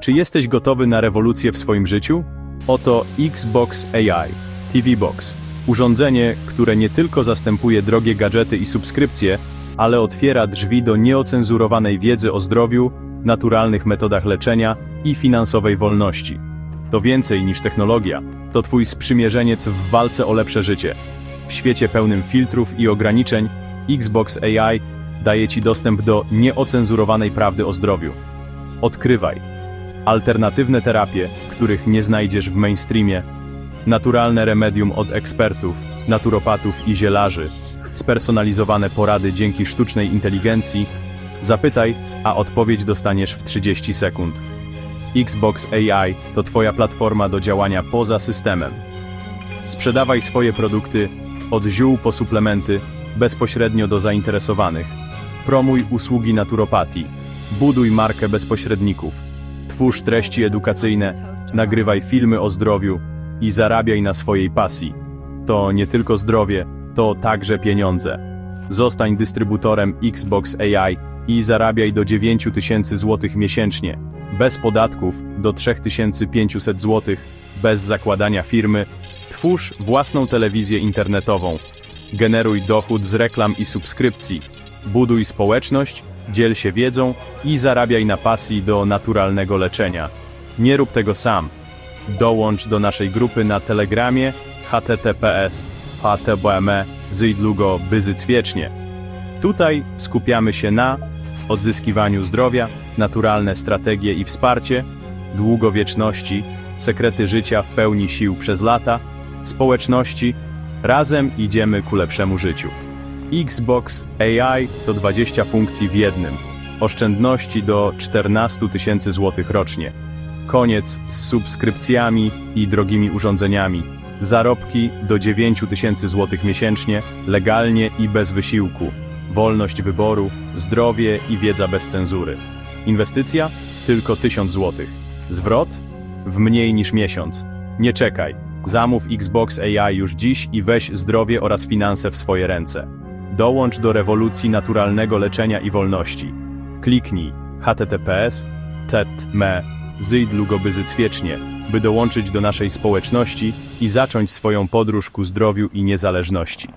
Czy jesteś gotowy na rewolucję w swoim życiu? Oto Xbox AI, TV Box. Urządzenie, które nie tylko zastępuje drogie gadżety i subskrypcje, ale otwiera drzwi do nieocenzurowanej wiedzy o zdrowiu, naturalnych metodach leczenia i finansowej wolności. To więcej niż technologia, to twój sprzymierzeniec w walce o lepsze życie. W świecie pełnym filtrów i ograniczeń, Xbox AI daje ci dostęp do nieocenzurowanej prawdy o zdrowiu. Odkrywaj. Alternatywne terapie, których nie znajdziesz w mainstreamie, naturalne remedium od ekspertów, naturopatów i zielarzy, spersonalizowane porady dzięki sztucznej inteligencji. Zapytaj, a odpowiedź dostaniesz w 30 sekund. Xbox AI to Twoja platforma do działania poza systemem. Sprzedawaj swoje produkty od ziół po suplementy bezpośrednio do zainteresowanych. Promuj usługi naturopatii. Buduj markę bez pośredników. Twórz treści edukacyjne, nagrywaj filmy o zdrowiu i zarabiaj na swojej pasji. To nie tylko zdrowie, to także pieniądze. Zostań dystrybutorem Xbox AI i zarabiaj do 9000 zł miesięcznie, bez podatków do 3500 zł, bez zakładania firmy. Twórz własną telewizję internetową. Generuj dochód z reklam i subskrypcji. Buduj społeczność, dziel się wiedzą i zarabiaj na pasji do naturalnego leczenia. Nie rób tego sam. Dołącz do naszej grupy na Telegramie https http zydlugo. Tutaj skupiamy się na odzyskiwaniu zdrowia, naturalne strategie i wsparcie, długowieczności, sekrety życia w pełni sił przez lata, społeczności, razem idziemy ku lepszemu życiu. Xbox AI to 20 funkcji w jednym. Oszczędności do 14 tysięcy złotych rocznie. Koniec z subskrypcjami i drogimi urządzeniami. Zarobki do 9 tysięcy złotych miesięcznie, legalnie i bez wysiłku. Wolność wyboru, zdrowie i wiedza bez cenzury. Inwestycja? Tylko 1000 złotych. Zwrot? W mniej niż miesiąc. Nie czekaj. Zamów Xbox AI już dziś i weź zdrowie oraz finanse w swoje ręce. Dołącz do rewolucji naturalnego leczenia i wolności. Kliknij https tet.me zydlugobyzyc wiecznie, by dołączyć do naszej społeczności i zacząć swoją podróż ku zdrowiu i niezależności.